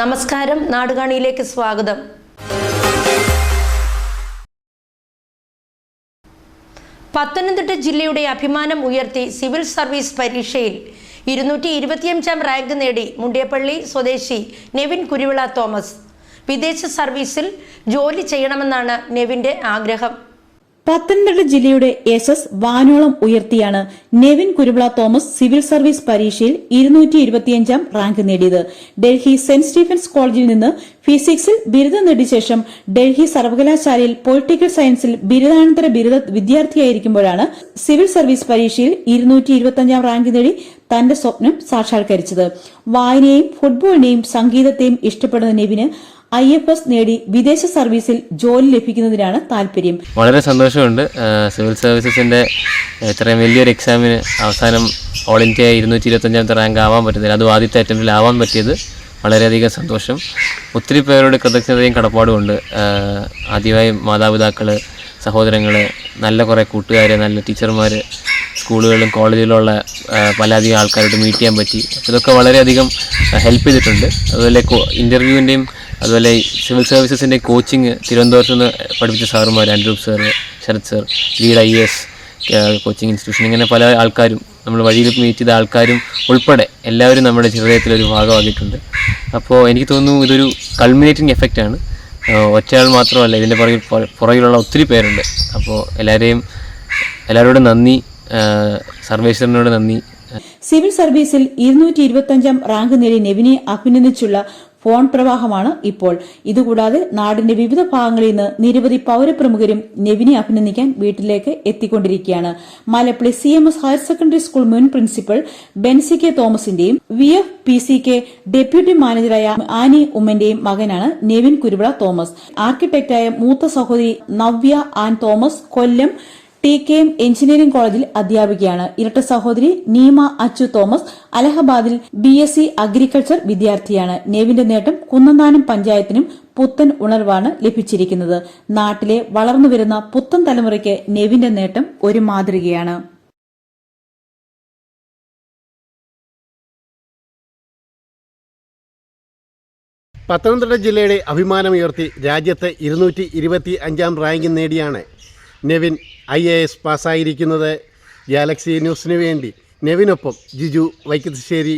നമസ്കാരം. നാടുകാണിയിലേക്ക് സ്വാഗതം. പത്തനംതിട്ട ജില്ലയുടെ അഭിമാനം ഉയർത്തി സിവിൽ സർവീസ് പരീക്ഷയിൽ ഇരുന്നൂറ്റി ഇരുപത്തിയഞ്ചാം റാങ്ക് നേടി മുണ്ടിയപ്പള്ളി സ്വദേശി നെവിൻ കുരുവിള തോമസ്. വിദേശ സർവീസിൽ ജോലി ചെയ്യണമെന്നാണ് നെവിന്റെ ആഗ്രഹം. പത്തനംതിട്ട ജില്ലയുടെ യശസ് വാനോളം ഉയർത്തിയാണ് നെവിൻ കുരുവിള തോമസ് സിവിൽ സർവീസ് പരീക്ഷയിൽ ഇരുന്നൂറ്റി ഇരുപത്തിയഞ്ചാം റാങ്ക് നേടിയത്. ഡൽഹി സെന്റ് സ്റ്റീഫൻസ് കോളേജിൽ നിന്ന് ഫിസിക്സിൽ ബിരുദം നേടിയ ശേഷം ഡൽഹി സർവകലാശാലയിൽ പൊളിറ്റിക്കൽ സയൻസിൽ ബിരുദാനന്തര ബിരുദ വിദ്യാർത്ഥിയായിരിക്കുമ്പോഴാണ് സിവിൽ സർവീസ് പരീക്ഷയിൽ ഇരുന്നൂറ്റി ഇരുപത്തിയഞ്ചാം റാങ്ക് നേടി തന്റെ സ്വപ്നം സാക്ഷാത്കരിച്ചത്. വായനയെയും ഫുട്ബോളിനെയും സംഗീതത്തെയും ഇഷ്ടപ്പെടുന്ന നെവിന് ഐ എഫ് എസ് നേടി വിദേശ സർവീസിൽ ജോലി ലഭിക്കുന്നതിനാണ് താല്പര്യം വളരെ സന്തോഷമുണ്ട്. സിവിൽ സർവീസസിന്റെ ഇത്രയും വലിയൊരു എക്സാമിന് അവസാനം ഓൾ ഇന്ത്യ ഇരുന്നൂറ്റി ഇരുപത്തഞ്ചാമത്തെ റാങ്ക് ആവാൻ പറ്റുന്നില്ല. അതും ആദ്യത്തെ അറ്റംപ്റ്റിൽ ആവാൻ പറ്റിയത് വളരെയധികം സന്തോഷം. ഒത്തിരി പേരോട് കൃതജ്ഞതയും കടപ്പാടുമുണ്ട് ആദ്യമായി മാതാപിതാക്കൾ സഹോദരങ്ങൾ നല്ല കുറേ കൂട്ടുകാർ നല്ല ടീച്ചർമാർ സ്കൂളുകളിലും കോളേജിലുള്ള പലധികം ആൾക്കാരോട് മീറ്റ് ചെയ്യാൻ പറ്റി. ഇതൊക്കെ വളരെയധികം ഹെൽപ്പ് ചെയ്തിട്ടുണ്ട്. അതുപോലെ ഇന്റർവ്യൂവിന്റെയും അതുപോലെ സിവിൽ സർവീസസിന്റെ കോച്ചിങ് തിരുവനന്തപുരത്ത് നിന്ന് പഠിപ്പിച്ച സാറുമാർ ആൻഡ്രൂപ് sir Sharath sir lead I S coaching institution ഇങ്ങനെ പല ആൾക്കാരും നമ്മൾ വഴിയിൽ മീറ്റ് ചെയ്ത ആൾക്കാരും ഉൾപ്പെടെ എല്ലാവരും നമ്മുടെ ഹൃദയത്തിലൊരു ഭാഗമാക്കിയിട്ടുണ്ട്. അപ്പോൾ എനിക്ക് തോന്നുന്നു ഇതൊരു കൾമിനേറ്റിംഗ് എഫക്റ്റാണ് ഒറ്റയാൾ മാത്രമല്ല ഇതിന്റെ പുറകിൽ പുറ- പുറകിലുള്ള ഒത്തിരി പേരുണ്ട്. അപ്പോൾ എല്ലാവരെയും എല്ലാവരോടും നന്ദി സർവേശ്വരനോട് നന്ദി. സിവിൽ സർവീസിൽ ഇരുന്നൂറ്റി ഇരുപത്തിയഞ്ചാം റാങ്ക് നേടി നെവിനെ അഭിനന്ദിച്ചുള്ള ഫോൺ പ്രവാഹമാണ് ഇപ്പോൾ. ഇതുകൂടാതെ നാടിന്റെ വിവിധ ഭാഗങ്ങളിൽ നിന്ന് നിരവധി പൌരപ്രമുഖരും നെവിനെ അഭിനന്ദിക്കാൻ വീട്ടിലേക്ക് എത്തിക്കൊണ്ടിരിക്കുകയാണ്. Mallappally C M S higher secondary school മുൻ principal Benzy K തോമസിന്റെയും V F P C K deputy മാനേജറായ Annie ഉമ്മന്റെയും മകനാണ് നെവിൻ കുരുവിള തോമസ്. ആർക്കിടെക്റ്റായ മൂത്ത സഹോദരി Navya Ann Thomas Kollam T K M engineering കോളേജിൽ അധ്യാപികയാണ്. ഇരട്ട സഹോദരി നീമ അച്ചു തോമസ് അലഹബാദിൽ ബി എസ് സി അഗ്രികൾച്ചർ വിദ്യാർത്ഥിയാണ്. നേവിന്റെ നേട്ടം കുന്നന്താനം പഞ്ചായത്തിനും പുത്തൻ ഉണർവാണ് ലഭിച്ചിരിക്കുന്നത്. നാട്ടിലെ വളർന്നുവരുന്ന പുത്തൻ തലമുറയ്ക്ക് നെവിന്റെ നേട്ടം ഒരു മാതൃകയാണ്. പത്തനംതിട്ട ജില്ലയുടെ അഭിമാനമുയർത്തി രാജ്യത്ത് ഇരുന്നൂറ്റി ഇരുപത്തി അഞ്ചാം റാങ്ക് നേടിയാണ് നെവിൻ ഐ എ എസ് പാസ്സായിരിക്കുന്നത് ഗാലക്സി ന്യൂസിന് വേണ്ടി. നെവിനൊപ്പം ജിജു വൈക്കത്തശ്ശേരി.